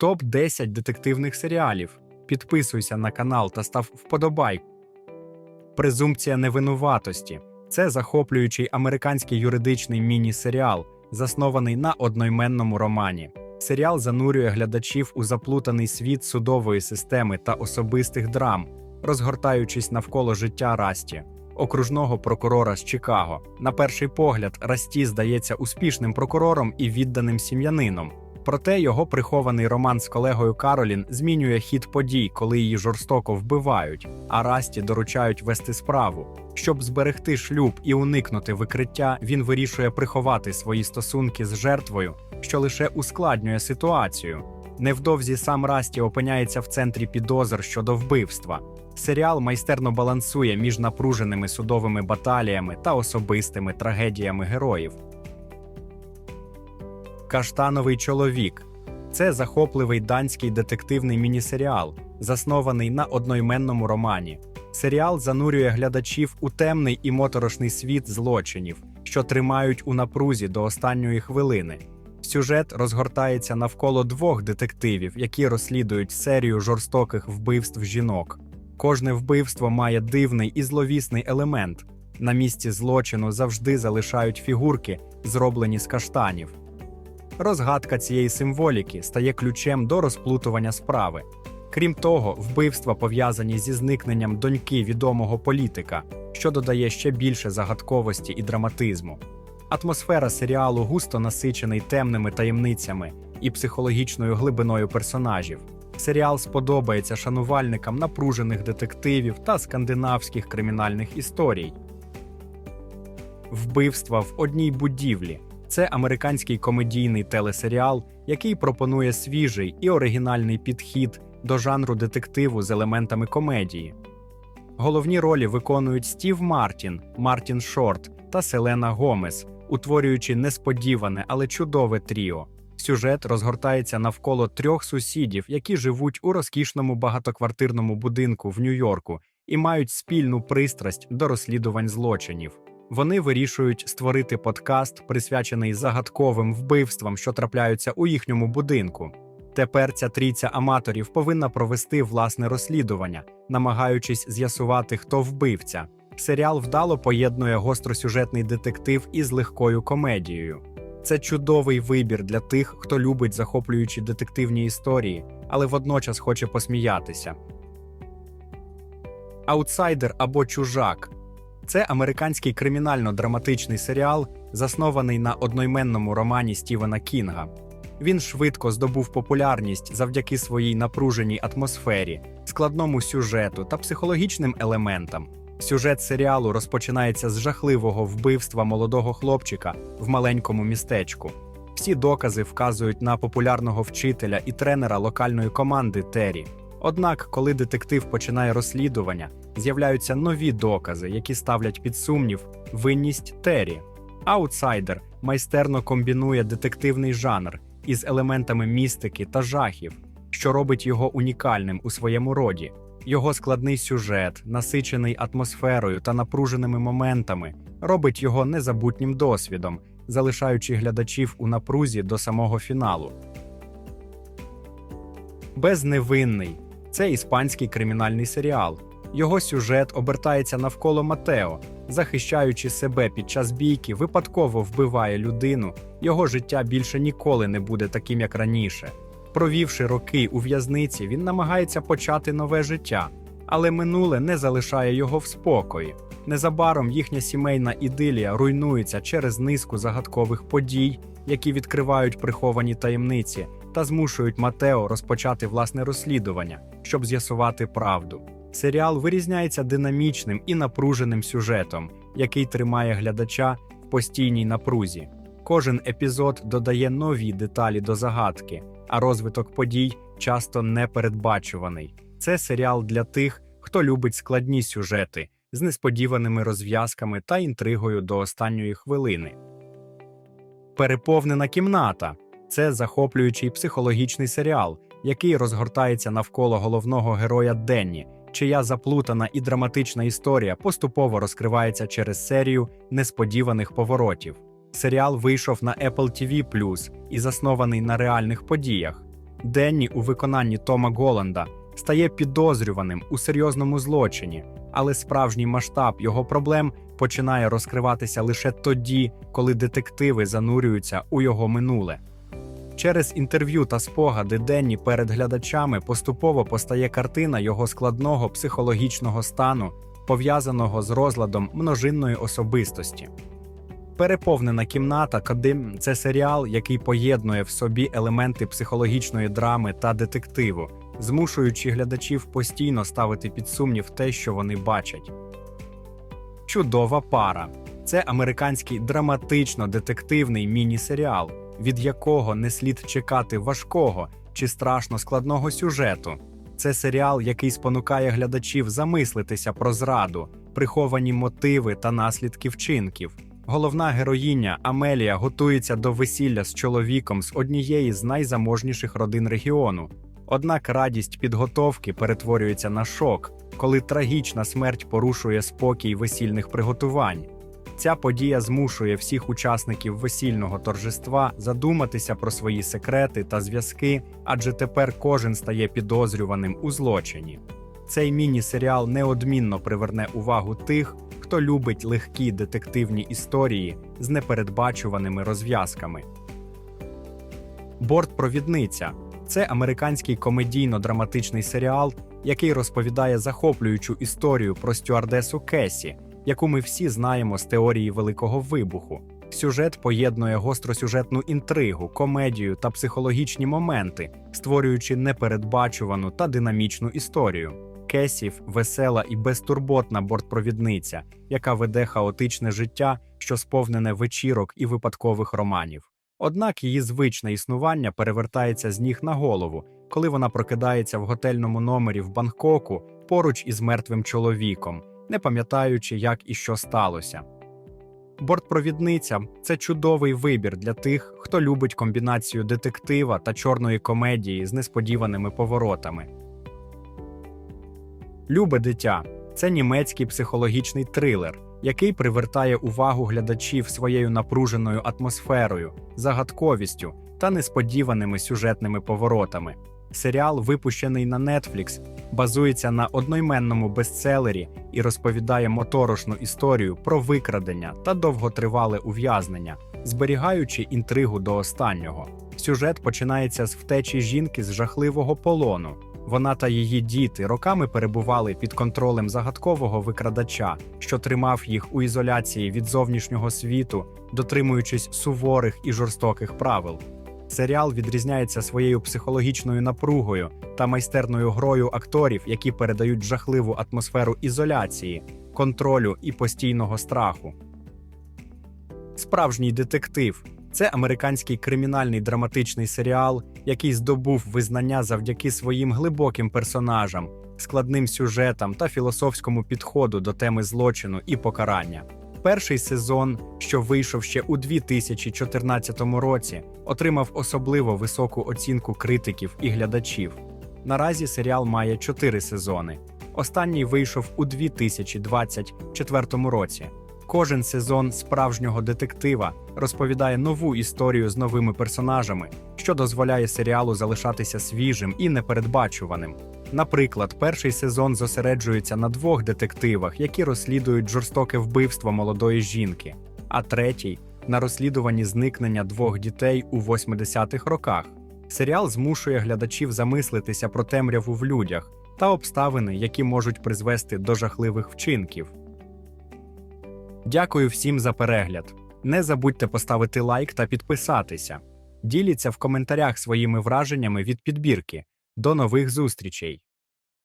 Топ 10 детективних серіалів. Підписуйся на канал та став вподобайку. Презумпція невинуватості це захоплюючий американський юридичний міні-серіал, заснований на одноіменному романі. Серіал занурює глядачів у заплутаний світ судової системи та особистих драм, розгортаючись навколо життя Расті, окружного прокурора з Чикаго. На перший погляд, Расті здається успішним прокурором і відданим сім'янином. Проте його прихований роман з колегою Каролін змінює хід подій, коли її жорстоко вбивають, а Расті доручають вести справу. Щоб зберегти шлюб і уникнути викриття, він вирішує приховати свої стосунки з жертвою, що лише ускладнює ситуацію. Невдовзі сам Расті опиняється в центрі підозр щодо вбивства. Серіал майстерно балансує між напруженими судовими баталіями та особистими трагедіями героїв. Каштановий чоловік це захопливий данський детективний мінісеріал, заснований на одноіменному романі. Серіал занурює глядачів у темний і моторошний світ злочинів, що тримають у напрузі до останньої хвилини. Сюжет розгортається навколо двох детективів, які розслідують серію жорстоких вбивств жінок. Кожне вбивство має дивний і зловісний елемент. На місці злочину завжди залишають фігурки, зроблені з каштанів. Розгадка цієї символіки стає ключем до розплутування справи. Крім того, вбивства пов'язані зі зникненням доньки відомого політика, що додає ще більше загадковості і драматизму. Атмосфера серіалу густо насичений темними таємницями і психологічною глибиною персонажів. Серіал сподобається шанувальникам напружених детективів та скандинавських кримінальних історій. Вбивства в одній будівлі це американський комедійний телесеріал, який пропонує свіжий і оригінальний підхід до жанру детективу з елементами комедії. Головні ролі виконують Стів Мартін, Мартін Шорт та Селена Гомес, утворюючи несподіване, але чудове тріо. Сюжет розгортається навколо трьох сусідів, які живуть у розкішному багатоквартирному будинку в Нью-Йорку і мають спільну пристрасть до розслідувань злочинів. Вони вирішують створити подкаст, присвячений загадковим вбивствам, що трапляються у їхньому будинку. Тепер ця трійця аматорів повинна провести власне розслідування, намагаючись з'ясувати, хто вбивця. Серіал вдало поєднує гостросюжетний детектив із легкою комедією. Це чудовий вибір для тих, хто любить захоплюючі детективні історії, але водночас хоче посміятися. Аутсайдер або чужак це американський кримінально-драматичний серіал, заснований на одноіменному романі Стівена Кінга. Він швидко здобув популярність завдяки своїй напруженій атмосфері, складному сюжету та психологічним елементам. Сюжет серіалу розпочинається з жахливого вбивства молодого хлопчика в маленькому містечку. Всі докази вказують на популярного вчителя і тренера локальної команди Террі. Однак, коли детектив починає розслідування, з'являються нові докази, які ставлять під сумнів винність Террі. Аутсайдер майстерно комбінує детективний жанр із елементами містики та жахів, що робить його унікальним у своєму роді. Його складний сюжет, насичений атмосферою та напруженими моментами, робить його незабутнім досвідом, залишаючи глядачів у напрузі до самого фіналу. Безневинний це іспанський кримінальний серіал. Його сюжет обертається навколо Матео, захищаючи себе під час бійки, випадково вбиває людину. Його життя більше ніколи не буде таким, як раніше. Провівши роки у в'язниці, він намагається почати нове життя, але минуле не залишає його в спокої. Незабаром їхня сімейна ідилія руйнується через низку загадкових подій, які відкривають приховані таємниці та змушують Матео розпочати власне розслідування, щоб з'ясувати правду. Серіал вирізняється динамічним і напруженим сюжетом, який тримає глядача в постійній напрузі. Кожен епізод додає нові деталі до загадки, а розвиток подій часто непередбачуваний. Це серіал для тих, хто любить складні сюжети з несподіваними розв'язками та інтригою до останньої хвилини. Переповнена кімната це захоплюючий психологічний серіал, який розгортається навколо головного героя Денні, чия заплутана і драматична історія поступово розкривається через серію несподіваних поворотів. Серіал вийшов на Apple TV+, і заснований на реальних подіях. Денні у виконанні Тома Голланда стає підозрюваним у серйозному злочині, але справжній масштаб його проблем починає розкриватися лише тоді, коли детективи занурюються у його минуле. Через інтерв'ю та спогади Денні перед глядачами поступово постає картина його складного психологічного стану, пов'язаного з розладом множинної особистості. Переповнена кімната Кадим це серіал, який поєднує в собі елементи психологічної драми та детективу, змушуючи глядачів постійно ставити під сумнів те, що вони бачать. Чудова пара це американський драматично-детективний міні-серіал, від якого не слід чекати важкого чи страшно складного сюжету. Це серіал, який спонукає глядачів замислитися про зраду, приховані мотиви та наслідки вчинків. Головна героїня Амелія готується до весілля з чоловіком з однієї з найзаможніших родин регіону. Однак радість підготовки перетворюється на шок, коли трагічна смерть порушує спокій весільних приготувань. Ця подія змушує всіх учасників весільного торжества задуматися про свої секрети та зв'язки, адже тепер кожен стає підозрюваним у злочині. Цей міні-серіал неодмінно приверне увагу тих, хто любить легкі детективні історії з непередбачуваними розв'язками. Бортпровідниця це американський комедійно-драматичний серіал, який розповідає захоплюючу історію про стюардесу Кесі, яку ми всі знаємо з теорії Великого вибуху. Сюжет поєднує гостросюжетну інтригу, комедію та психологічні моменти, створюючи непередбачувану та динамічну історію. Кесів весела і безтурботна бортпровідниця, яка веде хаотичне життя, що сповнене вечірок і випадкових романів. Однак її звичне існування перевертається з ніг на голову, коли вона прокидається в готельному номері в Бангкоку поруч із мертвим чоловіком, не пам'ятаючи, як і що сталося. Бортпровідниця це чудовий вибір для тих, хто любить комбінацію детектива та чорної комедії з несподіваними поворотами. Любе дитя це німецький психологічний трилер, який привертає увагу глядачів своєю напруженою атмосферою, загадковістю та несподіваними сюжетними поворотами. Серіал, випущений на Netflix, базується на одноіменному бестселері і розповідає моторошну історію про викрадення та довготривале ув'язнення, зберігаючи інтригу до останнього. Сюжет починається з втечі жінки з жахливого полону. Вона та її діти роками перебували під контролем загадкового викрадача, що тримав їх у ізоляції від зовнішнього світу, дотримуючись суворих і жорстоких правил. Серіал відрізняється своєю психологічною напругою та майстерною грою акторів, які передають жахливу атмосферу ізоляції, контролю і постійного страху. Справжній детектив це американський кримінальний драматичний серіал, який здобув визнання завдяки своїм глибоким персонажам, складним сюжетам та філософському підходу до теми злочину і покарання. Перший сезон, що вийшов ще у 2014 році, отримав особливо високу оцінку критиків і глядачів. Наразі серіал має чотири сезони. Останній вийшов у 2024 році. Кожен сезон справжнього детектива розповідає нову історію з новими персонажами, що дозволяє серіалу залишатися свіжим і непередбачуваним. Наприклад, перший сезон зосереджується на двох детективах, які розслідують жорстоке вбивство молодої жінки, а третій на розслідуванні зникнення двох дітей у 80-х роках. Серіал змушує глядачів замислитися про темряву в людях та обставини, які можуть призвести до жахливих вчинків. Дякую всім за перегляд. Не забудьте поставити лайк та підписатися. Діліться в коментарях своїми враженнями від підбірки. До нових зустрічей!